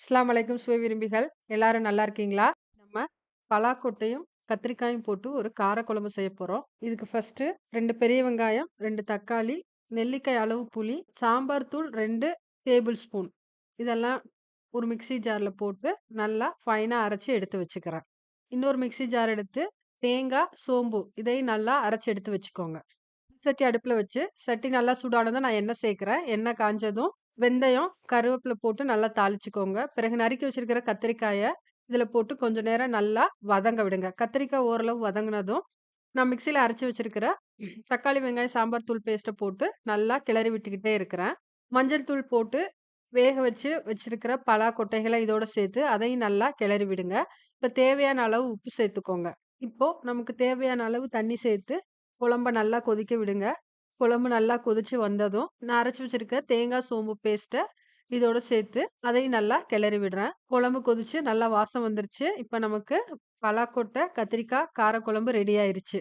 இஸ்லாம் அலைக்கும் சுவை விரும்பிகள். எல்லாரும் நல்லா இருக்கீங்களா? நம்ம பலாக்கொட்டையும், கத்திரிக்காயும் போட்டு ஒரு காரக்குழம்பு செய்ய போகிறோம் இதுக்கு ஃபர்ஸ்ட்டு ரெண்டு பெரிய வெங்காயம், ரெண்டு தக்காளி, நெல்லிக்காய் அளவு புளி, சாம்பார் தூள் ரெண்டு டேபிள் ஸ்பூன். இதெல்லாம் ஒரு மிக்ஸி ஜாரில் போட்டு நல்லா ஃபைனாக அரைச்சி எடுத்து வச்சுக்கிறேன். இன்னொரு மிக்ஸி ஜார் எடுத்து தேங்காய் சோம்பு இதையும் நல்லா அரைச்சி எடுத்து வச்சுக்கோங்க. சட்டி அடுப்பில் வச்சு, சட்டி நல்லா சூடானதும் நான் எண்ணெய் சேர்க்குறேன் எண்ணெய் காஞ்சதும் வெந்தயம், கருவேப்பில போட்டு நல்லா தாளிச்சுக்கோங்க. பிறகு நறுக்கி வச்சிருக்கிற கத்திரிக்காய இதுல போட்டு கொஞ்ச நேரம் நல்லா வதங்க விடுங்க. கத்திரிக்காய் ஓரளவு வதங்குனதும், நான் மிக்ஸில அரைச்சு வச்சிருக்கிற தக்காளி, வெங்காயம், சாம்பார் தூள் பேஸ்ட்ட போட்டு நல்லா கிளறி விட்டுக்கிட்டே இருக்கிறேன். மஞ்சள் தூள் போட்டு வேக வச்சு வச்சிருக்கிற பலா கொட்டைகள இதோட சேர்த்து அதையும் நல்லா கிளறி விடுங்க. இப்ப தேவையான அளவு உப்பு சேர்த்துக்கோங்க. இப்போ நமக்கு தேவையான அளவு தண்ணி சேர்த்து குழம்ப நல்லா கொதிக்க விடுங்க. குழம்பு நல்லா கொதிச்சு வந்ததும், நான் அரைச்சி வச்சிருக்க தேங்காய், சோம்பு பேஸ்ட்டை இதோட சேர்த்து அதையும் நல்லா கிளறி விடுறேன். குழம்பு கொதிச்சு நல்லா வாசம் வந்துருச்சு. இப்போ நமக்கு பலாக்கொட்டை, கத்திரிக்காய் காரக்குழம்பு ரெடி ஆயிருச்சு.